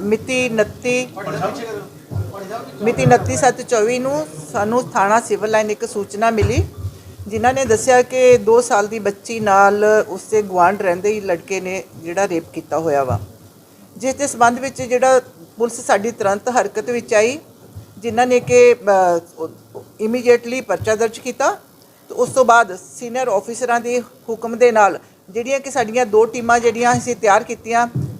ਮਿਤੀ 29 ਮਿਤੀ 29/7/24 ਨੂੰ ਸਾਨੂੰ ਥਾਣਾ ਸਿਵਲ ਲਾਈਨ ਇੱਕ ਸੂਚਨਾ ਮਿਲੀ, ਜਿਨ੍ਹਾਂ ਨੇ ਦੱਸਿਆ ਕਿ 2 ਸਾਲ ਦੀ ਬੱਚੀ ਨਾਲ ਉਸਦੇ ਗੁਆਂਢ ਰਹਿੰਦੇ ਹੀ ਲੜਕੇ ਨੇ ਜਿਹੜਾ ਰੇਪ ਕੀਤਾ ਹੋਇਆ ਵਾ। ਜਿਸ ਦੇ ਸਬੰਧ ਵਿੱਚ ਜਿਹੜਾ ਪੁਲਿਸ ਸਾਡੀ ਤੁਰੰਤ ਹਰਕਤ ਵਿੱਚ ਆਈ, ਜਿਨ੍ਹਾਂ ਨੇ ਕਿ ਇਮੀਡੀਏਟਲੀ ਪਰਚਾ ਦਰਜ ਕੀਤਾ, ਤੇ ਉਸ ਤੋਂ ਬਾਅਦ ਸੀਨੀਅਰ ਆਫੀਸਰਾਂ ਦੇ ਹੁਕਮ ਦੇ ਨਾਲ ਜਿਹੜੀਆਂ ਕਿ ਸਾਡੀਆਂ ਦੋ ਟੀਮਾਂ ਜਿਹੜੀਆਂ ਅਸੀਂ ਤਿਆਰ ਕੀਤੀਆਂ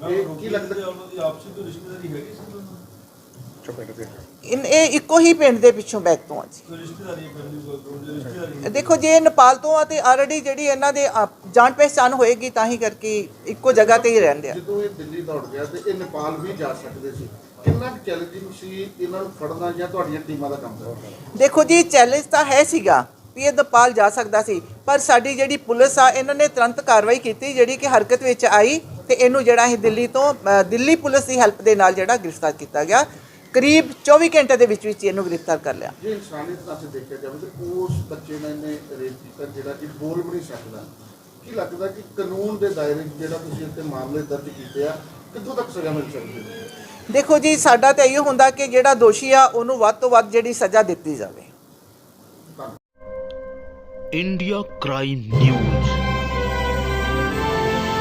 ਕੀ ਲੱਗਦਾ? ਉਹਨਾਂ ਦੀ ਆਪਸੀ ਕੋਈ ਰਿਸ਼ਤੇਦਾਰੀ ਹੈਗੀ ਸੀ ਉਹਨਾਂ ਨਾਲ? ਇਨ ਇਹ ਇੱਕੋ ਹੀ ਪਿੰਡ ਦੇ ਪਿੱਛੋਂ ਬੈਕ ਤੋਂ ਆ ਜੀ। ਕੋਈ ਰਿਸ਼ਤੇਦਾਰੀ ਹੈ ਫੈਮਿਲੀ ਕੋਲ ਕੋਈ ਰਿਸ਼ਤੇਦਾਰੀ ਦੇਖੋ ਜੇ ਇਹ ਨੇਪਾਲ ਤੋਂ ਆ ਤੇ ਆਲਰੇਡੀ ਜਿਹੜੀ ਇਹਨਾਂ ਦੇ ਜਾਣ ਪਹਿਚਾਣ ਹੋਏਗੀ ਤਾਂ ਹੀ ਕਰਕੇ ਇੱਕੋ ਜਗ੍ਹਾ ਤੇ ਹੀ ਰਹਿੰਦੇ ਆ। ਜਦੋਂ ਇਹ ਦਿੱਲੀ ਦੌੜ ਗਿਆ ਤੇ ਇਹ ਨੇਪਾਲ ਵੀ ਜਾ ਸਕਦੇ ਸੀ ਕਿੰਨਾ ਚੈਲੰਜਿੰਗ ਸੀ ਇਹਨਾਂ ਨੂੰ ਫੜਨਾ ਜਾਂ ਤੁਹਾਡੀਆਂ ਟੀਮਾਂ ਦਾ ਕੰਮ ਕਰਨਾ? ਦੇਖੋ ਜੀ ਚੈਲੰਜ ਤਾਂ ਹੈ ਸੀਗਾ ਵੀ ਇਹ ਨੇਪਾਲ ਜਾ ਸਕਦਾ ਸੀ ਪਰ ਸਾਡੀ ਜਿਹੜੀ ਪੁਲਿਸ ਆ ਇਹਨਾਂ ਨੇ ਤੁਰੰਤ ਕਾਰਵਾਈ ਕੀਤੀ ਜਿਹੜੀ ਕਿ ਹਰਕਤ ਵਿੱਚ ਆਈ। ਤੇ ਇਹਨੂੰ ਜਿਹੜਾ ਇਹ ਦਿੱਲੀ ਤੋਂ ਦਿੱਲੀ ਪੁਲਿਸ ਦੀ ਹੈਲਪ ਦੇ ਨਾਲ ਜਿਹੜਾ ਗ੍ਰਿਫਤਾਰ ਕੀਤਾ ਗਿਆ ਕਰੀਬ 24 ਘੰਟੇ ਦੇ ਵਿੱਚ ਵਿੱਚ ਇਹਨੂੰ ਗ੍ਰਿਫਤਾਰ ਕਰ ਲਿਆ। ਜੇ ਇਨਸਾਨੀਅਤ ਨਾਲ ਦੇਖਿਆ ਜਾਵੇ ਤਾਂ ਉਸ ਬੱਚੇ ਨਾਲ ਇਹਨੇ ਰੇਪ ਕੀਤਾ ਜਿਹੜਾ ਕਿ ਬੋਲ ਵੀ ਨਹੀਂ ਸਕਦਾ। ਕੀ ਲੱਗਦਾ ਕਿ ਕਾਨੂੰਨ ਦੇ ਦਾਇਰੇ ਜਿਹੜਾ ਤੁਸੀਂ ਇੱਥੇ ਮਾਮਲੇ ਦਰਜ ਕੀਤੇ ਆ ਕਿੱਥੋਂ ਤੱਕ ਸਜ਼ਾ ਮਿਲ ਸਕਦੀ ਹੈ? ਦੇਖੋ ਜੀ ਸਾਡਾ ਤਾਂ ਇਹੋ ਹੁੰਦਾ ਕਿ ਜਿਹੜਾ ਦੋਸ਼ੀ ਆ ਉਹਨੂੰ ਵੱਧ ਤੋਂ ਵੱਧ ਜਿਹੜੀ ਸਜ਼ਾ ਦਿੱਤੀ ਜਾਵੇ। India crime news.